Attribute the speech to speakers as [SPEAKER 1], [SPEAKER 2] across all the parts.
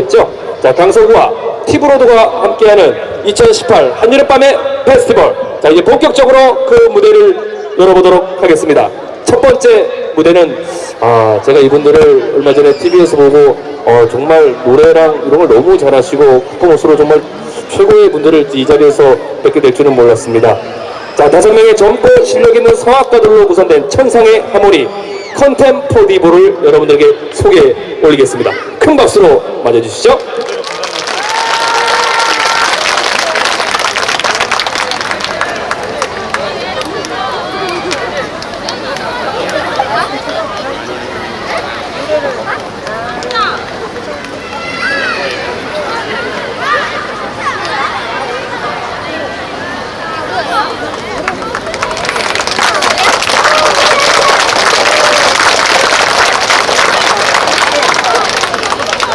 [SPEAKER 1] 있겠죠. 자, 강서구와 티브로드가 함께하는 2018 한여름 밤의 페스티벌. 자, 이제 본격적으로 그 무대를 열어보도록 하겠습니다. 첫 번째 무대는 아, 제가 이분들을 얼마 전에 TV에서 보고 어, 정말 노래랑 이런 걸 너무 잘하시고 퍼포먼스로 정말 최고의 분들을 이 자리에서 뵙게 될 줄은 몰랐습니다. 자, 다섯 명의 젊고 실력 있는 성악가들로 구성된 천상의 하모니 컨템포디브를 여러분들에게 소개해 올리겠습니다. 큰 박수로 맞아주시죠.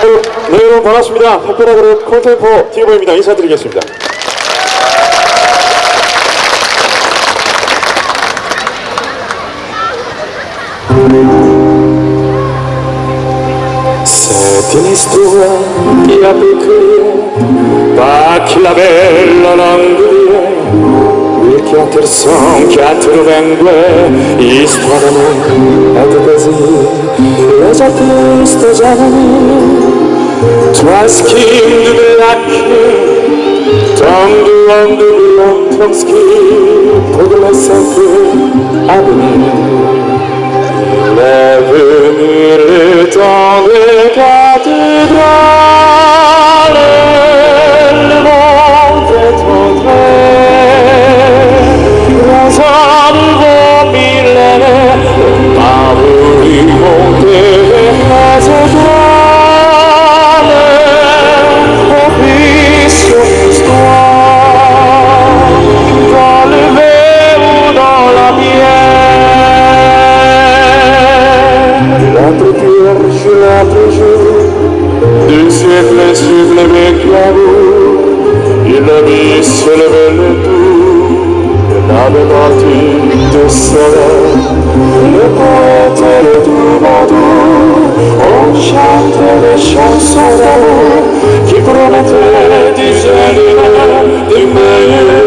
[SPEAKER 2] 네, 여러분 반갑습니다. 파페라 그룹 콘템포 티보입니다. 인사드리겠습니다. E chiatterson chiattero vengue Istradano ad così E già questo giovane Tua skin de l'acque Tanto Twas kind black Tandu andu blom Tanski Podla sakı Abim Levenir Tanrı le ve chiaro e la risse le vele tu e la levati te sarà le porte le tue vado o chante le chanson d'amore promette di gelire di me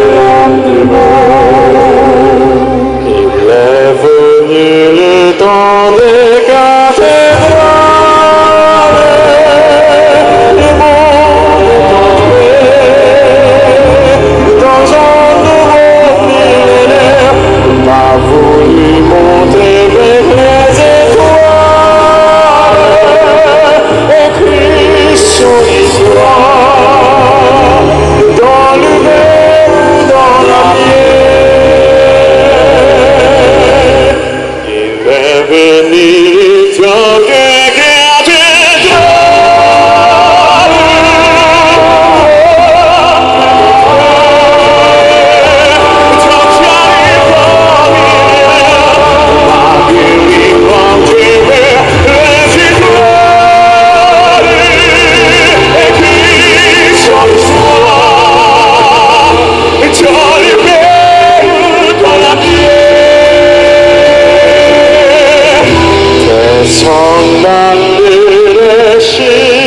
[SPEAKER 2] 성만들의 시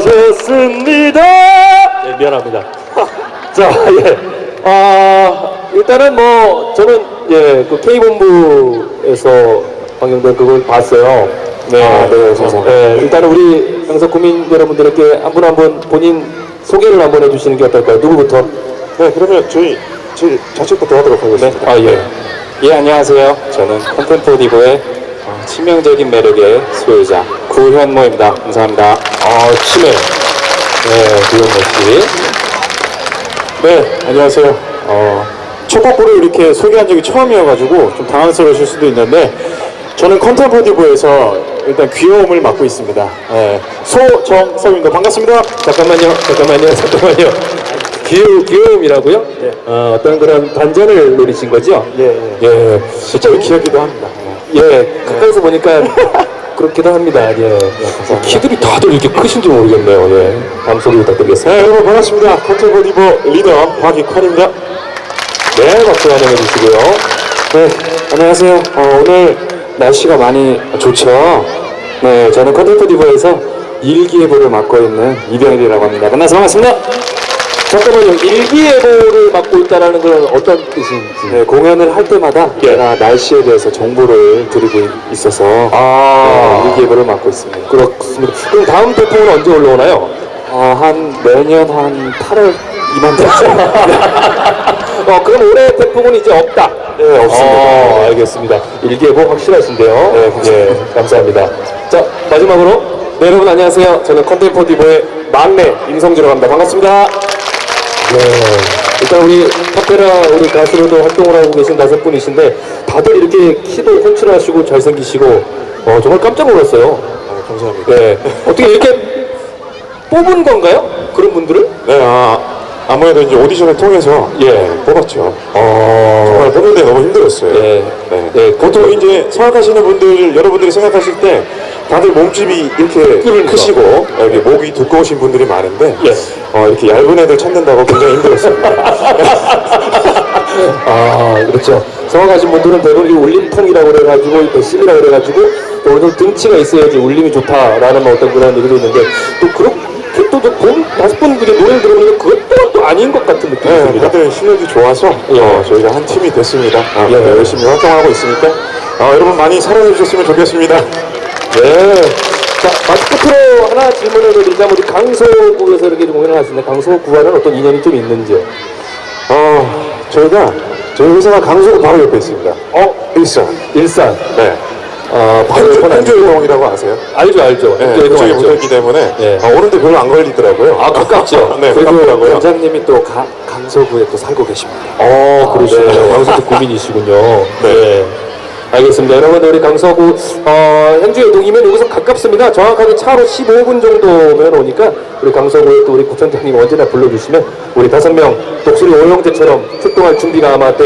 [SPEAKER 2] 수고하셨습니다.
[SPEAKER 1] 네, 미안합니다. 자, 예. 아, 일단은 뭐, 저는, 예, 그 K본부에서 방영된 그걸 봤어요. 네,
[SPEAKER 2] 아, 네, 세상에.
[SPEAKER 1] 예, 일단은 우리 강서 구민 여러분들에게 한분 한 분 본인 소개를 한번 해주시는 게 어떨까요? 누구부터?
[SPEAKER 2] 네, 그러면 저희 제 자책부터 하도록 하겠습니다.
[SPEAKER 1] 아, 예.
[SPEAKER 3] 예, 안녕하세요. 저는 컨템포디고의
[SPEAKER 2] 치명적인 매력의 소유자 구현모입니다. 감사합니다.
[SPEAKER 1] 아, 치매. 네, 구현모 씨.
[SPEAKER 2] 네, 안녕하세요. 어, 첫 곡부를 이렇게 소개한 적이 처음이어가지고 좀 당황스러우실 수도 있는데 저는 컨템포티브에서 일단 귀여움을 맡고 있습니다. 네, 소정섭입니다. 반갑습니다.
[SPEAKER 1] 잠깐만요, 잠깐만요, 잠깐만요. 귀여, 귀여움이라고요? 어, 어떤 그런 반전을 노리신 거죠?
[SPEAKER 2] 예, 예.
[SPEAKER 1] 예.
[SPEAKER 2] 실제로 귀엽기도 합니다. 네.
[SPEAKER 1] 예, 가까이서 보니까 그렇기도 합니다. 예. 키들이 다들 이렇게 크신지 모르겠네요. 예. 다음 소개 부탁드리겠습니다.
[SPEAKER 2] 네, 여러분 반갑습니다. 컨템포티브 리더 박익환입니다.
[SPEAKER 1] 네, 박수 환영해 주시고요.
[SPEAKER 2] 네, 안녕하세요. 어, 오늘 날씨가 많이 좋죠. 네, 저는 컨텐츠디브에서 일기예보를 맡고 있는 이병일이라고 합니다. 만나서 반갑습니다.
[SPEAKER 1] 잠깐만요. 일기예보를 맡고 있다는 건 어떤 뜻인지.
[SPEAKER 2] 네, 공연을 할 때마다
[SPEAKER 1] 예.
[SPEAKER 2] 제가 날씨에 대해서 정보를 드리고 있어서
[SPEAKER 1] 아,
[SPEAKER 2] 네, 일기예보를 맡고 있습니다.
[SPEAKER 1] 그렇습니다. 그럼 다음 태풍은 언제 올라오나요?
[SPEAKER 2] 어, 한 매년 한 8월 이맘때쯤
[SPEAKER 1] 어, 그럼 올해 태풍은 이제 없다.
[SPEAKER 2] 네, 없습니다.
[SPEAKER 1] 어, 알겠습니다. 일기예보 확실하신데요.
[SPEAKER 2] 네,
[SPEAKER 1] 예, 감사합니다. 자, 마지막으로.
[SPEAKER 2] 네, 여러분 안녕하세요. 저는 컨템포티브의 막내 임성주라고 합니다. 반갑습니다.
[SPEAKER 1] 네. 일단 우리 카페라 우리 가수로도 활동을 하고 계신 다섯 분이신데 다들 이렇게 키도 홀출하시고 잘생기시고 어, 정말 깜짝 놀랐어요.
[SPEAKER 2] 아, 감사합니다.
[SPEAKER 1] 네. 어떻게 이렇게 뽑은 건가요? 그런 분들을?
[SPEAKER 2] 네, 아, 아무래도 이제 오디션을 통해서 예 뽑았죠.
[SPEAKER 1] 어.
[SPEAKER 2] 정말 뽑는데 너무 힘들었어요.
[SPEAKER 1] 네.
[SPEAKER 2] 네.
[SPEAKER 1] 네,
[SPEAKER 2] 보통 이제 생각하시는 분들, 여러분들이 생각하실 때 다들 몸집이 이렇게
[SPEAKER 1] 그러니까.
[SPEAKER 2] 크시고 여기 목이 두꺼우신 분들이 많은데
[SPEAKER 1] 예.
[SPEAKER 2] 어, 이렇게 얇은 애들 찾는다고 굉장히 힘들었습니다.
[SPEAKER 1] 아, 그렇죠. 성악하신 분들은 대부분 이 울림통이라고 그래가지고, 배심이라고 그래가지고, 또 어느 정도 등치가 있어야지 울림이 좋다라는 뭐 어떤 그런 얘기도 있는데, 또 그렇게 또, 저 본, 다섯 분들의 노래를 들어보니까 그것 또한 또 아닌 것 같은 느낌이
[SPEAKER 2] 네,
[SPEAKER 1] 듭니다.
[SPEAKER 2] 다들 실력이 좋아서
[SPEAKER 1] 예.
[SPEAKER 2] 어, 저희가 한 팀이 됐습니다. 어,
[SPEAKER 1] 예.
[SPEAKER 2] 네, 열심히 활동하고 있으니까 어, 여러분 많이 사랑해 주셨으면 좋겠습니다.
[SPEAKER 1] 네. 자, 마지막으로 하나 질문을 드리자면, 우리 강서구에서 이렇게 공연을 하시는데, 강서구와는 어떤 인연이 좀 있는지요?
[SPEAKER 2] 어, 저희가 저희 회사가 강서구 바로 옆에 있습니다. 어, 일산.
[SPEAKER 1] 일산.
[SPEAKER 2] 네.
[SPEAKER 1] 옆은 아니고.
[SPEAKER 2] 현주의동이라고 아세요?
[SPEAKER 1] 알죠, 알죠.
[SPEAKER 2] 네,
[SPEAKER 1] 그쪽에
[SPEAKER 2] 그쪽에
[SPEAKER 1] 알죠.
[SPEAKER 2] 붙어있기 때문에
[SPEAKER 1] 예.
[SPEAKER 2] 어, 오는데 별로 안 걸리더라고요.
[SPEAKER 1] 아, 가깝죠?
[SPEAKER 2] 네,
[SPEAKER 1] 그리고
[SPEAKER 2] 가깝더라고요.
[SPEAKER 3] 원장님이 또 가- 강서구에 또 살고 계십니다.
[SPEAKER 1] 어, 그러시네요.
[SPEAKER 2] 네.
[SPEAKER 1] 강서구 구민이시군요.
[SPEAKER 2] 네.
[SPEAKER 1] 네. 알겠습니다. 여러분, 우리 강서구, 어, 현주의동이면 여기서 가깝습니다. 정확하게 차로 15분 정도면 오니까, 우리 강서구에 또 우리 구청장님 언제나 불러주시면, 우리 다섯 명 독수리 오형제처럼 출동할 준비가 아마 돼